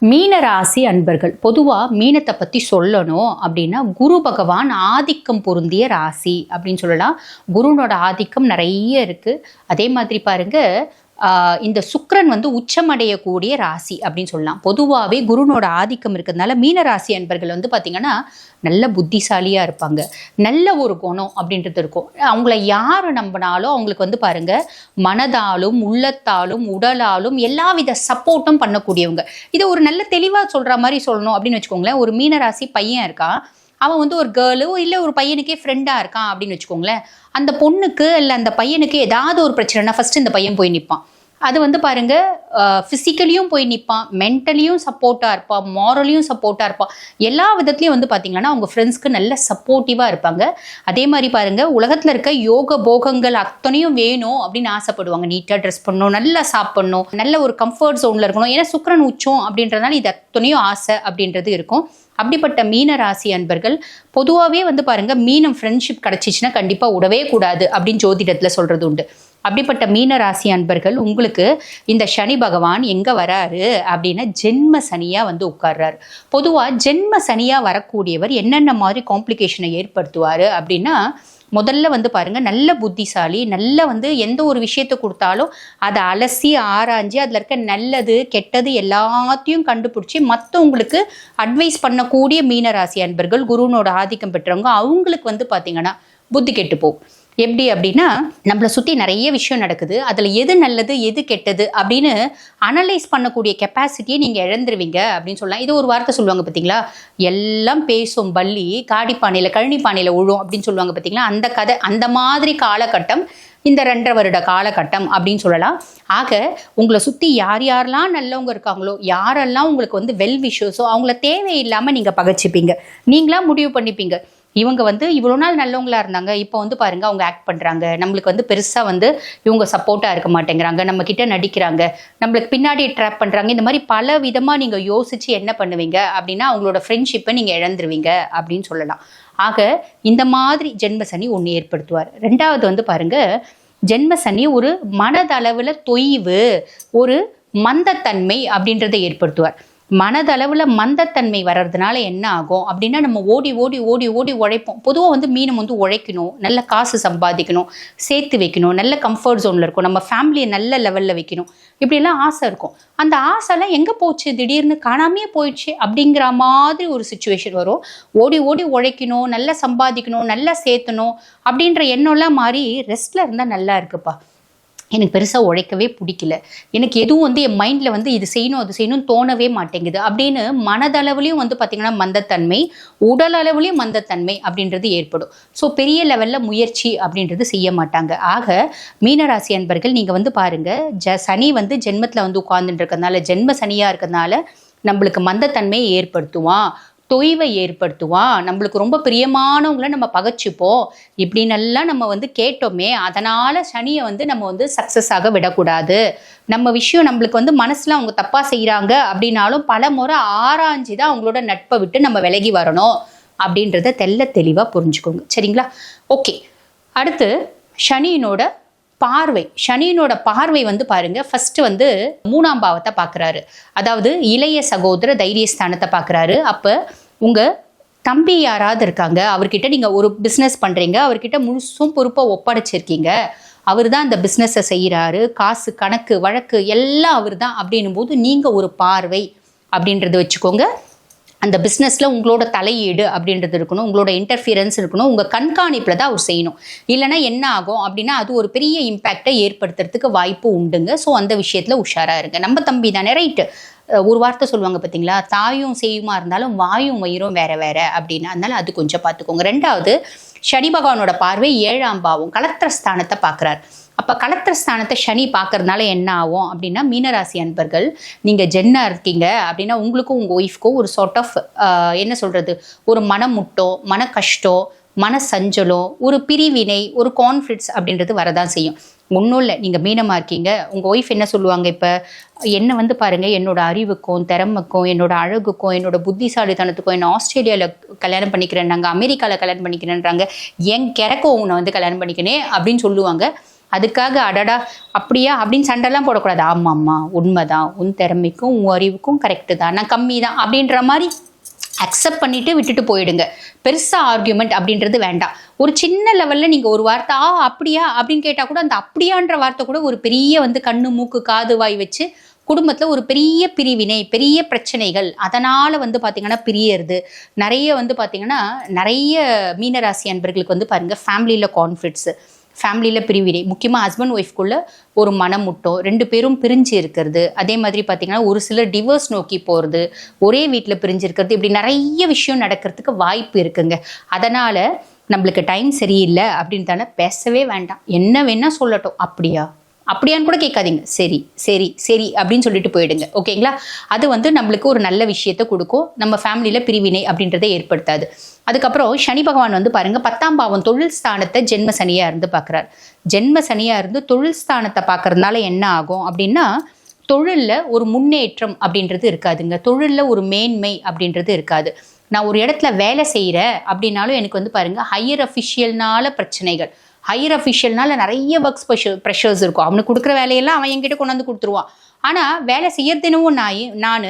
மீன ராசி அன்பர்கள் பொதுவாக மீனத்தை பற்றி சொல்லணும் அப்படின்னா குரு பகவான் ஆதிக்கம் பொருந்திய ராசி அப்படின்னு சொல்லலாம். குருனோட ஆதிக்கம் நிறைய இருக்குது அதே மாதிரி பாருங்க இந்த சுக்ரன் வந்து உச்சமடையக்கூடிய ராசி அப்படின்னு சொல்லலாம். பொதுவாகவே குருனோட ஆதிக்கம் இருக்கிறதுனால மீன ராசி அன்பர்கள் வந்து பார்த்திங்கன்னா நல்ல புத்திசாலியாக இருப்பாங்க. நல்ல ஒரு குணம் அப்படின்றது இருக்கும். அவங்கள யார் நம்பினாலும் அவங்களுக்கு வந்து பாருங்கள் மனதாலும் உள்ளத்தாலும் உடலாலும் எல்லா வித சப்போர்ட்டும் பண்ணக்கூடியவங்க. இதை ஒரு நல்ல தெளிவாக சொல்கிற மாதிரி சொல்லணும் அப்படின்னு வச்சுக்கோங்களேன். ஒரு மீனராசி பையன் இருக்கான் அவன் வந்து ஒரு கேர்ளு இல்லை ஒரு பையனுக்கே ஃப்ரெண்டாக இருக்கான் அப்படின்னு வச்சுக்கோங்களேன். அந்த பொண்ணுக்கு இல்லை அந்த பையனுக்கு ஏதாவது ஒரு பிரச்சனைனா ஃபர்ஸ்ட் இந்த பையன் போய் நிற்பான் அது வந்து பாருங்க ஃபிசிக்கலியும் போய் நிற்பான் மென்டலியும் சப்போர்ட்டாக இருப்பான் மாரலியும் சப்போர்ட்டாக இருப்பான். எல்லா விதத்துலையும் வந்து பார்த்தீங்கன்னா அவங்க ஃப்ரெண்ட்ஸ்க்கு நல்ல சப்போர்ட்டிவாக இருப்பாங்க. அதே மாதிரி பாருங்க உலகத்தில் இருக்க யோக போகங்கள் அத்தனையும் வேணும் அப்படின்னு ஆசைப்படுவாங்க. நீட்டாக ட்ரெஸ் பண்ணணும் நல்லா சாப்பிடணும் நல்ல ஒரு கம்ஃபர்ட் ஜோனில் இருக்கணும். ஏன்னா சுக்கரன் உச்சம் அப்படின்றதுனால இது அத்தனையும் ஆசை அப்படின்றது இருக்கும். அப்படிப்பட்ட மீன ராசி அன்பர்கள் பொதுவாகவே வந்து பாருங்கள் மீனம் ஃப்ரெண்ட்ஷிப் கிடச்சிச்சின்னா கண்டிப்பாக விடவே கூடாது அப்படின்னு ஜோதிடத்தில் சொல்கிறது உண்டு. அப்படிப்பட்ட மீன ராசி அன்பர்கள் உங்களுக்கு இந்த சனி பகவான் எங்கே வராரு அப்படின்னா ஜென்ம சனியாக வந்து உட்கார்றார். பொதுவாக ஜென்ம சனியாக வரக்கூடியவர் என்னென்ன மாதிரி காம்ப்ளிகேஷனை ஏற்படுத்துவார் அப்படின்னா முதல்ல வந்து பாருங்கள் நல்ல புத்திசாலி நல்ல வந்து எந்த ஒரு விஷயத்தை கொடுத்தாலும் அதை அலசி ஆராய்ஞ்சு அதில் இருக்க நல்லது கெட்டது எல்லாத்தையும் கண்டுபிடிச்சி மற்றவங்களுக்கு அட்வைஸ் பண்ணக்கூடிய மீனராசி அன்பர்கள் குருவனோட ஆதிக்கம் பெற்றவங்க அவங்களுக்கு வந்து பார்த்திங்கன்னா புத்தி கெட்டு போகும். எப்படி அப்படின்னா நம்மளை சுற்றி நிறைய விஷயம் நடக்குது. அதில் எது நல்லது எது கெட்டது அப்படின்னு அனலைஸ் பண்ணக்கூடிய கெப்பாசிட்டியை நீங்கள் இழந்துருவீங்க அப்படின்னு சொல்லலாம். இது ஒரு வார்த்தை சொல்லுவாங்க பார்த்தீங்களா எல்லாம் பேசும் பள்ளி காடிப்பானையில் கழனிப்பானையில் உழும் அப்படின்னு சொல்லுவாங்க பார்த்தீங்களா அந்த கதை அந்த மாதிரி காலகட்டம் இந்த ரெண்டரை வருட காலகட்டம் அப்படின்னு சொல்லலாம். ஆக உங்களை சுற்றி யார் யாரெல்லாம் நல்லவங்க இருக்காங்களோ யாரெல்லாம் உங்களுக்கு வந்து வெல் விஷஸோ அவங்கள தேவையில்லாமல் நீங்கள் பகச்சிப்பீங்க. நீங்களா முடிவு பண்ணிப்பீங்க. இவங்க வந்து இவ்வளோ நாள் நல்லவங்களா இருந்தாங்க இப்போ வந்து பாருங்க அவங்க ஆக்ட் பண்ணுறாங்க நம்மளுக்கு வந்து பெருசாக வந்து இவங்க சப்போர்ட்டாக இருக்க மாட்டேங்கிறாங்க. நம்ம கிட்ட நடிக்கிறாங்க. நம்மளுக்கு பின்னாடி ட்ராப் பண்ணுறாங்க இந்த மாதிரி பல விதமாக நீங்கள் யோசிச்சு என்ன பண்ணுவீங்க அப்படின்னா அவங்களோட ஃப்ரெண்ட்ஷிப்பை நீங்கள் இழந்துருவீங்க அப்படின்னு சொல்லலாம். ஆக இந்த மாதிரி ஜென்ம சனி ஒன்று ஏற்படுத்துவார். ரெண்டாவது வந்து பாருங்க ஜென்ம சனி ஒரு மனதளவில் தொய்வு ஒரு மந்தத்தன்மை அப்படின்றத ஏற்படுத்துவார். மனதளவில் மந்தத்தன்மை வர்றதுனால என்ன ஆகும்? அப்படின்னா நம்ம ஓடி ஓடி ஓடி ஓடி உழைப்போம். பொதுவாக வந்து மீனம் வந்து உழைக்கணும். நல்ல காசு சம்பாதிக்கணும். சேர்த்து வைக்கணும். நல்ல கம்ஃபர்ட் ஜோனில் இருக்கும் நம்ம ஃபேமிலியை நல்ல லெவலில் வைக்கணும். இப்படிலாம் ஆசை இருக்கும். அந்த ஆசைலாம் எங்கே போச்சு? திடீர்னு காணாமையே போயிடுச்சு அப்படிங்கிற மாதிரி ஒரு சுச்சுவேஷன் வரும். ஓடி ஓடி உழைக்கணும். நல்லா சம்பாதிக்கணும். நல்லா சேர்த்தணும். அப்படின்ற எண்ணம்லாம் மாறி ரெஸ்ட்டில் இருந்தால் நல்லா இருக்குப்பா. எனக்கு பெருசாக உழைக்கவே பிடிக்கல. எனக்கு எதுவும் வந்து என் மைண்டில் வந்து இது செய்யணும் அது செய்யணும்னு தோணவே மாட்டேங்குது. அப்படின்னு மனதளவுலையும் வந்து பார்த்திங்கன்னா மந்தத்தன்மை உடல் அளவுலையும் மந்தத்தன்மை அப்படின்றது ஏற்படும். ஸோ பெரிய லெவலில் முயற்சி அப்படின்றது செய்ய மாட்டாங்க. ஆக மீனராசி அன்பர்கள் நீங்கள் வந்து பாருங்கள் ஜ சனி வந்து ஜென்மத்தில் வந்து உட்கார்ந்துட்டு இருக்கிறதுனால ஜென்ம சனியாக இருக்கிறதுனால நம்மளுக்கு மந்தத்தன்மையை ஏற்படுத்துவான். தொய்வை ஏற்படுத்துவான் நம்மளுக்கு ரொம்ப பிரியமானவங்களை நம்ம பகைச்சிப்போம். இப்படின்னெல்லாம் நம்ம வந்து கேட்டோமே அதனால் சனியை வந்து நம்ம வந்து சக்ஸஸ் ஆக விடக்கூடாது. நம்ம விஷயம் நம்மளுக்கு வந்து மனசில் அவங்க தப்பாக செய்கிறாங்க அப்படின்னாலும் பல முறை ஆராய்ஞ்சு தான் அவங்களோட நட்பை விட்டு நம்ம விலகி வரணும். அப்படின்றத தெள்ள தெளிவாக புரிஞ்சுக்கோங்க. சரிங்களா? ஓகே. அடுத்து சனியினோட பார்வை சனியினோட பார்வை வந்து பாருங்க ஃபர்ஸ்ட் வந்து மூணாம் பாவத்தை பார்க்குறாரு. அதாவது இளைய சகோதர தைரியஸ்தானத்தை பார்க்குறாரு. அப்போ உங்கள் தம்பி யாராவது இருக்காங்க அவர்கிட்ட நீங்கள் ஒரு பிஸ்னஸ் பண்ணுறீங்க அவர்கிட்ட முழுசும் பொறுப்பை ஒப்படைச்சிருக்கீங்க. அவர் தான் அந்த பிஸ்னஸை செய்கிறாரு காசு கணக்கு வழக்கு எல்லாம் அவர் தான் அப்படின்னும் போது நீங்கள் ஒரு பார்வை அப்படின்றத வச்சுக்கோங்க. அந்த பிஸ்னஸில் உங்களோட தலையீடு அப்படின்றது இருக்கணும் உங்களோட இன்டர்ஃபியரன்ஸ் இருக்கணும் உங்கள் கண்காணிப்பில் தான் அவர் செய்யணும். இல்லைன்னா என்ன ஆகும் அப்படின்னா அது ஒரு பெரிய இம்பேக்டை ஏற்படுத்துறதுக்கு வாய்ப்பு உண்டுங்க. ஸோ அந்த விஷயத்தில் உஷாராக இருங்க. நம்ம தம்பி தானே ரைட்டு ஒரு வார்த்தை சொல்லுவாங்க பார்த்தீங்களா தாயும் செய்யுமா இருந்தாலும் வாயும் வயிறும் வேற வேற அப்படின்னு. அதனால அது கொஞ்சம் பார்த்துக்கோங்க ரெண்டாவது சனி பகவானோட பார்வை ஏழாம் பாவம் கலத்திர ஸ்தானத்தை பார்க்குறாரு. அப்போ கலத்திரஸ்தானத்தை சனி பார்க்கறதுனால என்ன ஆகும் அப்படின்னா மீனராசி அன்பர்கள் நீங்கள் ஜென்னாக இருக்கீங்க அப்படின்னா உங்களுக்கும் உங்கள் ஒய்ஃப்க்கும் ஒரு சார்ட் ஆஃப் என்ன சொல்கிறது ஒரு மனமுட்டோ மன கஷ்டம் மன சஞ்சலம் ஒரு பிரிவினை ஒரு கான்ஃப்ளிக்ஸ் அப்படின்றது வரதான் செய்யும். ஒன்றும் இல்லை நீங்கள் மீனமாக இருக்கீங்க. உங்கள் ஒய்ஃப் என்ன சொல்லுவாங்க இப்போ? என்னை வந்து பாருங்கள் என்னோட அறிவுக்கும் திறமைக்கும் என்னோட அழகுக்கும் என்னோட புத்திசாலித்தனத்துக்கும் என்ன ஆஸ்திரேலியாவில் கல்யாணம் பண்ணிக்கிறேன்னாங்க அமெரிக்காவில் கல்யாணம் பண்ணிக்கிறேன்றாங்க என் கிறக்கும் உன்னை வந்து கல்யாணம் பண்ணிக்கினே அப்படின்னு சொல்லுவாங்க. அதுக்காக அடடா அப்படியா? அப்படின்னு சண்டைலாம் போடக்கூடாது. ஆமாம் அம்மா உண்மைதான். உன் திறமைக்கும் உன் அறிவுக்கும் கரெக்டு தான். நான் கம்மி தான் அப்படின்ற மாதிரி அக்செப்ட் பண்ணிட்டு விட்டுட்டு போயிடுங்க. பெருசாக ஆர்கியூமெண்ட் அப்படின்றது வேண்டாம். ஒரு சின்ன லெவலில் நீங்கள் ஒரு வார்த்தை ஆ அப்படியா? அப்படின்னு கேட்டால் கூட அந்த அப்படியான்ற வார்த்தை கூட ஒரு பெரிய வந்து கண்ணு மூக்கு காது வாய் வச்சு குடும்பத்தில் ஒரு பெரிய பிரிவினை பெரிய பிரச்சனைகள் அதனால் வந்து பார்த்திங்கன்னா பிரியறது. நிறைய வந்து பார்த்திங்கன்னா நிறைய மீனராசி அன்பர்களுக்கு வந்து பாருங்கள் ஃபேமிலியில் கான்ஃப்ளிக்ட்ஸு ஃபேமிலியில் பிரிவினை. முக்கியமாக ஹஸ்பண்ட் ஒய்ஃப்குள்ள ஒரு மனம் ரெண்டு பேரும் பிரிஞ்சு இருக்கிறது. அதே மாதிரி பார்த்திங்கன்னா ஒரு சிலர் டிவோர்ஸ் நோக்கி போகிறது ஒரே வீட்டில் பிரிஞ்சு இருக்கிறது இப்படி நிறைய விஷயம் நடக்கிறதுக்கு வாய்ப்பு இருக்குங்க. அதனால் நம்மளுக்கு டைம் சரியில்லை அப்படின்னு தானே பேசவே வேண்டாம். என்ன வேணால் சொல்லட்டும். அப்படியா? அப்படியான்னு கூட கேட்காதீங்க. சரி சரி சரி அப்படின்னு சொல்லிட்டு போயிடுங்க. ஓகேங்களா? அது வந்து நம்மளுக்கு ஒரு நல்ல விஷயத்த கொடுக்கும். நம்ம ஃபேமிலியில் பிரிவினை அப்படின்றத ஏற்படுத்தாது. அதுக்கப்புறம் சனி பகவான் வந்து பாருங்க பத்தாம் பாவம் தொழில் ஸ்தானத்தை ஜென்ம சனியா இருந்து பார்க்குறாரு ஜென்ம சனியா இருந்து தொழில் ஸ்தானத்தை பார்க்கறதுனால என்ன ஆகும் அப்படின்னா தொழிலில் ஒரு முன்னேற்றம் அப்படின்றது இருக்காதுங்க. தொழிலில் ஒரு மேன்மை அப்படின்றது இருக்காது. நான் ஒரு இடத்துல வேலை செய்கிறேன் அப்படின்னாலும் எனக்கு வந்து பாருங்க ஹையர் அஃபிஷியல்னால பிரச்சனைகள். ஹையர் அஃபிஷியல்னால நிறைய ஒர்க்ஸ் ப்ரெஷர் ப்ரெஷர்ஸ் இருக்கும். அவனுக்கு கொடுக்குற வேலையெல்லாம் அவன் என்கிட்ட கொண்டு வந்து கொடுத்துருவான். ஆனால் வேலை செய்யறதுனவும் நான் நான்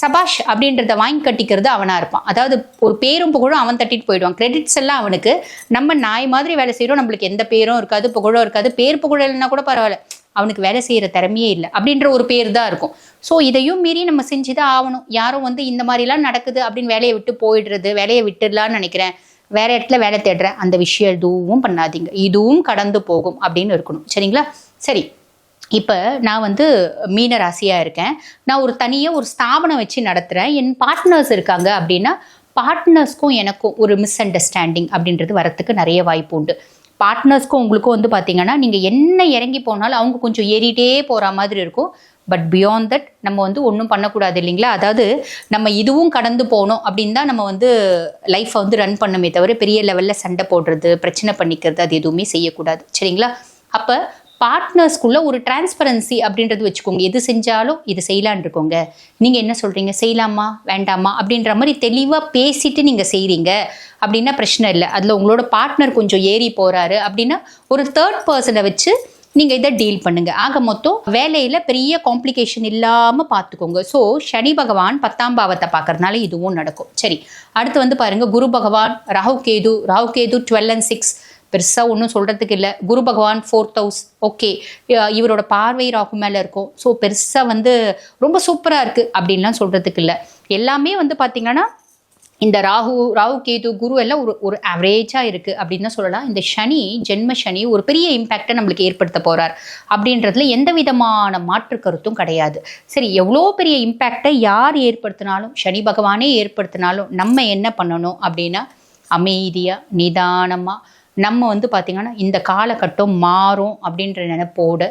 சபாஷ் அப்படின்றத வாங்கி கட்டிக்கிறது அவனாக இருப்பான். அதாவது ஒரு பேரும் புகழும் அவன் தட்டிட்டு போயிடுவான். கிரெடிட்ஸ் எல்லாம் அவனுக்கு நம்ம நாய் மாதிரி வேலை செய்கிறோம் நம்மளுக்கு எந்த பேரும் இருக்காது புகழும் இருக்காது. பேர் புகழல்னா கூட பரவாயில்ல. அவனுக்கு வேலை செய்கிற திறமையே இல்லை. அப்படின்ற ஒரு பேர் தான் இருக்கும். ஸோ இதையும் மீறி நம்ம செஞ்சு தான் ஆகணும். யாரும் வந்து இந்த மாதிரிலாம் நடக்குது அப்படின்னு வேலையை விட்டு போயிடுறது வேலையை விட்டுடலான்னு நினைக்கிறேன். வேற இடத்துல வேலை தேடுற அந்த விஷயம் எதுவும் பண்ணாதீங்க. இதுவும் கடந்து போகும் அப்படின்னு இருக்கணும். சரிங்களா? சரி. இப்போ நான் வந்து மீன ராசியாக இருக்கேன். நான் ஒரு தனியாக ஒரு ஸ்தாபனம் வச்சு நடத்துகிறேன் என் பார்ட்னர்ஸ் இருக்காங்க அப்படின்னா பார்ட்னர்ஸ்க்கும் எனக்கும் ஒரு மிஸ் அண்டர்ஸ்டாண்டிங் அப்படின்றது வரத்துக்கு நிறைய வாய்ப்பு உண்டு. பார்ட்னர்ஸ்க்கும் உங்களுக்கும் வந்து பார்த்தீங்கன்னா நீங்கள் என்ன இறங்கி போனாலும் அவங்க கொஞ்சம் ஏறிட்டே போகிற மாதிரி இருக்கும். பட் பியாண்ட் தட் நம்ம வந்து ஒன்றும் பண்ணக்கூடாது இல்லைங்களா? அதாவது நம்ம இதுவும் கடந்து போகணும் அப்படின்னு தான் நம்ம வந்து லைஃப்பை வந்து ரன் பண்ணமே தவிர பெரிய லெவலில் சண்டை போடுறது பிரச்சனை பண்ணிக்கிறது அது எதுவுமே செய்யக்கூடாது. சரிங்களா? அப்போ பார்ட்னர்ஸ்க்குள்ள ஒரு டிரான்ஸ்பரன்சி அப்படின்றது வச்சுக்கோங்க. எது செஞ்சாலும் இது செய்யலான் இருக்கோங்க. நீங்கள் என்ன சொல்கிறீங்க செய்யலாமா? வேண்டாமா? அப்படின்ற மாதிரி தெளிவாக பேசிட்டு நீங்கள் செய்கிறீங்க அப்படின்னா பிரச்சனை இல்லை. அதில் உங்களோட பார்ட்னர் கொஞ்சம் ஏறி போகிறாரு அப்படின்னா ஒரு தேர்ட் பர்சனை வச்சு நீங்கள் இதை டீல் பண்ணுங்கள் ஆக மொத்தம் வேலையில் பெரிய காம்ப்ளிகேஷன் இல்லாமல் பார்த்துக்கோங்க ஸோ சனி பகவான் பத்தாம் பாவத்தை பார்க்கறதுனால இதுவும் நடக்கும். சரி அடுத்து வந்து பாருங்கள் Guru Bhagavan Rahu Ketu Rahu Ketu twelve and six பெருசாக ஒன்றும் சொல்கிறதுக்கு இல்லை. குரு பகவான் ஃபோர்த் ஹவுஸ் ஓகே இவரோட பார்வை ராகு மேலே இருக்கும். ஸோ பெருசாக வந்து ரொம்ப சூப்பராக இருக்குது அப்படின்லாம் சொல்கிறதுக்கு இல்லை. எல்லாமே வந்து பார்த்திங்கன்னா இந்த ராகு ராகு கேது குரு எல்லாம் ஒரு ஒரு ஆவரேஜாக இருக்குது அப்படின்னு தான் சொல்லலாம். இந்த சனி ஜென்ம சனி ஒரு பெரிய இம்பேக்டை நம்மளுக்கு ஏற்படுத்த போகிறார் அப்படின்றதுல எந்த விதமான மாற்று கருத்தும் கிடையாது. சரி எவ்வளோ பெரிய இம்பேக்டை யார் ஏற்படுத்தினாலும் சனி பகவானே ஏற்படுத்தினாலும் நம்ம என்ன பண்ணணும் அப்படின்னா அமைதியாக நிதானமாக நம்ம வந்து பார்த்திங்கன்னா இந்த காலகட்டம் மாறும் அப்படின்ற நினைப்போட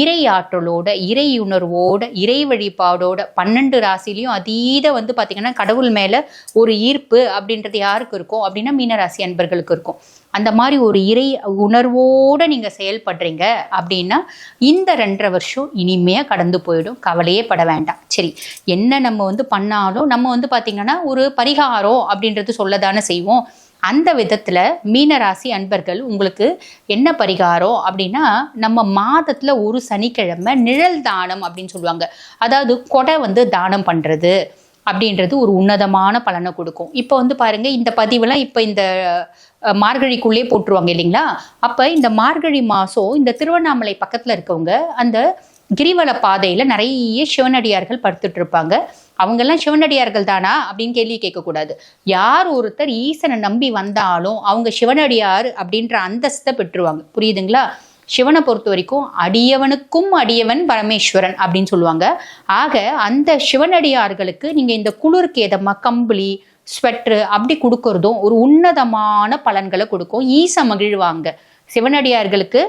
இறை ஆற்றலோட இறை உணர்வோட இறை வழிபாடோட பன்னெண்டு ராசிலையும் அதீத வந்து பார்த்திங்கன்னா கடவுள் மேலே ஒரு ஈர்ப்பு அப்படின்றது யாருக்கு இருக்கும்? அப்படின்னா மீனராசி அன்பர்களுக்கு இருக்கும். அந்த மாதிரி ஒரு இறை உணர்வோடு நீங்கள் செயல்படுறீங்க அப்படின்னா இந்த ரெண்டரை வருஷம் இனிமையாக கடந்து போயிடும். கவலையே பட வேண்டாம். சரி என்ன நம்ம வந்து பண்ணாலும் நம்ம வந்து பார்த்திங்கன்னா ஒரு பரிகாரம் அப்படின்றது சொல்லதானே செய்வோம். அந்த விதத்தில் மீனராசி அன்பர்கள் உங்களுக்கு என்ன பரிகாரம் அப்படின்னா நம்ம மாதத்தில் ஒரு சனிக்கிழமை நிழல் தானம் அப்படின்னு சொல்லுவாங்க. அதாவது கொடை வந்து தானம் பண்ணுறது அப்படின்றது ஒரு உன்னதமான பலனை கொடுக்கும். இப்போ வந்து பாருங்கள் இந்த பதிவெல்லாம் இப்போ இந்த மார்கழிக்குள்ளே போட்டுருவாங்க இல்லைங்களா? அப்போ இந்த மார்கழி மாதம் இந்த திருவண்ணாமலை பக்கத்தில் இருக்கவங்க அந்த கிரிவல பாதையில் நிறைய சிவனடியார்கள் படுத்துட்டு இருப்பாங்க அவங்கெல்லாம் சிவனடியார்கள் தானா? அப்படின்னு கேள்வி கேட்கக்கூடாது. யார் ஒருத்தர் ஈசனை நம்பி வந்தாலும் அவங்க சிவனடியார் அப்படின்ற அந்தஸ்தை பெற்றுருவாங்க. புரியுதுங்களா? சிவனை பொறுத்த வரைக்கும் அடியவனுக்கும் அடியவன் பரமேஸ்வரன் அப்படின்னு சொல்லுவாங்க. ஆக அந்த சிவனடியார்களுக்கு நீங்கள் இந்த குளிருக்கு எதமா கம்பளி ஸ்வெட்ரு அப்படி கொடுக்கறதும் ஒரு உன்னதமான பலன்களை கொடுக்கும். ஈச மகிழ்வாங்க. சிவனடியார்களுக்கு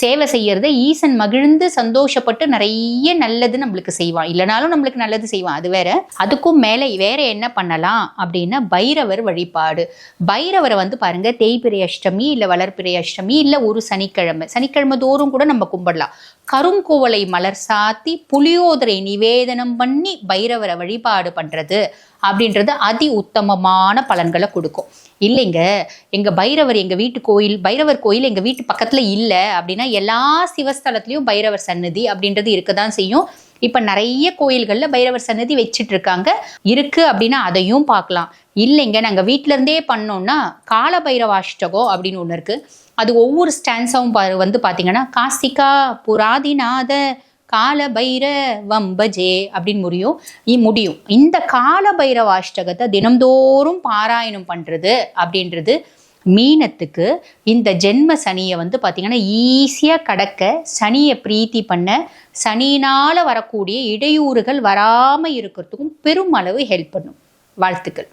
சேவை செய்யறத ஈசன் மகிழ்ந்து சந்தோஷப்பட்டு நிறைய நல்லது நம்மளுக்கு செய்வான். இல்லைனாலும் நம்மளுக்கு நல்லது செய்வான். அது வேற. அதுக்கும் மேலே வேற என்ன பண்ணலாம் அப்படின்னா பைரவர் வழிபாடு. பைரவரை வந்து பாருங்க தேய்பிரை அஷ்டமி இல்லை வளர்பிரை அஷ்டமி இல்லை ஒரு சனிக்கிழமை. சனிக்கிழமை தோறும் கூட நம்ம கும்பிடலாம். கருங்குவலை மலர் சாத்தி புளியோதரை நிவேதனம் பண்ணி பைரவரை வழிபாடு பண்றது அப்படின்றது அதி உத்தமமான பலன்களை கொடுக்கும். இல்லைங்க எங்க பைரவர் எங்க வீட்டு கோயில் பைரவர் கோயில் எங்க வீட்டு பக்கத்துல இல்லை அப்படின்னா எல்லா சிவஸ்தலத்துலேயும் பைரவர் சன்னதி அப்படின்றது இருக்கதான் செய்யும். இப்ப நிறைய கோயில்கள்ல பைரவர் சன்னதி வச்சுட்டு இருக்காங்க இருக்கு அப்படின்னா அதையும் பார்க்கலாம். இல்லைங்க நாங்க வீட்ல இருந்தே பண்ணோம்னா கால பைரவாஷ்டகோ அப்படின்னு ஒண்ணு இருக்கு. அது ஒவ்வொரு ஸ்டான்ஸாவும் பா- வந்து பார்த்தீங்கன்னா காசிகா புராதிநாத கால பைர வம்பஜே அப்படின்னு முடியும். முடியும். இந்த கால பைரவாஷ்டகத்தை தினம்தோறும் பாராயணம் பண்ணுறது அப்படின்றது மீனத்துக்கு இந்த ஜென்ம சனியை வந்து பார்த்தீங்கன்னா ஈஸியாக கடக்க சனியை பிரீத்தி பண்ண சனியினால் வரக்கூடிய இடையூறுகள் வராமல் இருக்கிறதுக்கும் பெருமளவு ஹெல்ப் பண்ணும். வாழ்த்துக்கள்.